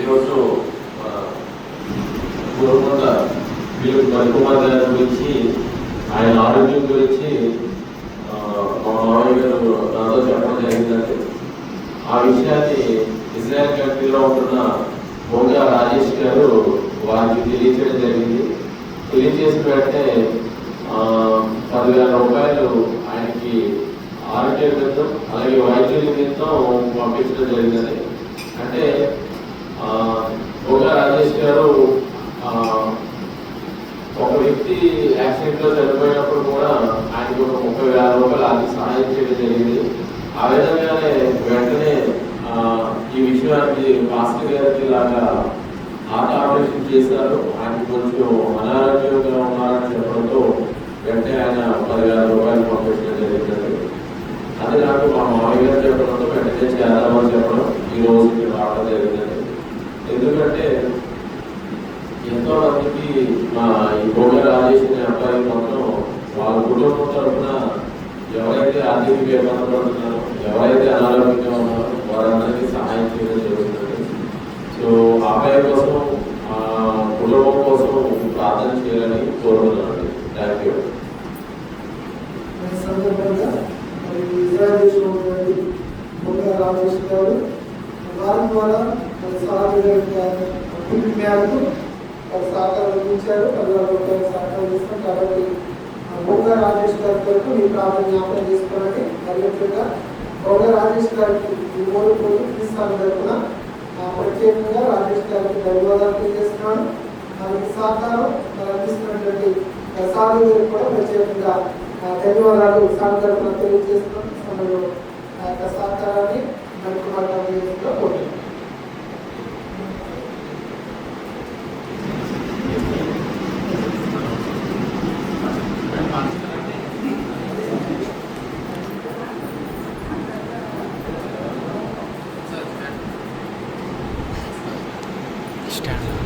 ఈరోజు మన పూర్వకొండ వీళ్ళు మణికుమార్ గారి గురించి ఆయన ఆరోగ్యం గురించి మా మామయ్య గారు నాతో చెప్పడం జరిగిందండి. ఆ విషయాన్ని ఇజ్రాయెల్ కంట్రీలో ఉంటున్న మోగా రాజేష్ గారు వారికి తెలియచేయడం జరిగింది. తెలియజేసిన వెంటనే పదివేల రూపాయలు ఆయనకి ఆరోగ్య నిమిత్తం అలాగే వైద్య నిమిత్తం పంపించడం జరిగింది అంటే గారు ఒక వ్యక్తి యాక్సిడెంట్లో చనిపోయినప్పుడు కూడా ఆయనకు ఒక ముప్పై వేల రూపాయలు ఆర్థిక సహాయం చేయడం జరిగింది. ఆ విధంగానే వెంటనే ఈ విషయానికి మాస్టర్ గారికి లాగా హార్ట్ ఆపరేషన్ చేశారు. ఆయన కొంచెం అనారోగ్యంగా ఉన్నారని చెప్పడంతో వెంటనే ఆయన పదివేల రూపాయలు పంపించడం జరిగింది. అది నాకు మా మామయ్య గారు చెప్పడంతో వెంటనే చేద్దామని చెప్పడం ఈ రోజు రావడం జరిగిందండి ఎందుకంటే ఈ భోగ రాజేసిన అబ్బాయి మొత్తం వాళ్ళ కుటుంబం తరఫున ఎవరైతే ఆర్థిక వ్యవహారంలో పడుతున్నారో ఎవరైతే అనారోగ్యంగా ఉన్నారో వారందరికీ సహాయం చేయడం జరుగుతుంది. సో ఆ అబ్బాయి కోసం కుటుంబం కోసం ప్రార్థన చేయాలని కోరుతున్నాను. థ్యాంక్ యూ సందర్భంగా రామకృష్ణ గారు వారి ద్వారా సహాయ మేరకు సహకారం అందించారు పదివేల రూపాయలు సహకారం చేస్తాం కాబట్టి బొమ్మ రాజేష్ గారి కొరకు మీ ప్రార్థన జ్ఞాపకం చేసుకోవాలని అదేవిధంగా బొమ్మ రాజేష్ గారికి ఈ మూడు కోట్లు తీస్తాను తరఫున ప్రత్యేకంగా రాజేష్ గారికి ధన్యవాదాలు తెలియజేస్తున్నాను. వారికి సహకారం అందిస్తున్నటువంటి సాధు గారికి కూడా ప్రత్యేకంగా ధన్యవాదాలు ధన్యవాదాలు తరఫున తెలియజేస్తున్నాను. సమయంలో ఆ యొక్క సహకారాన్ని మనకు కోరుతున్నాను Stand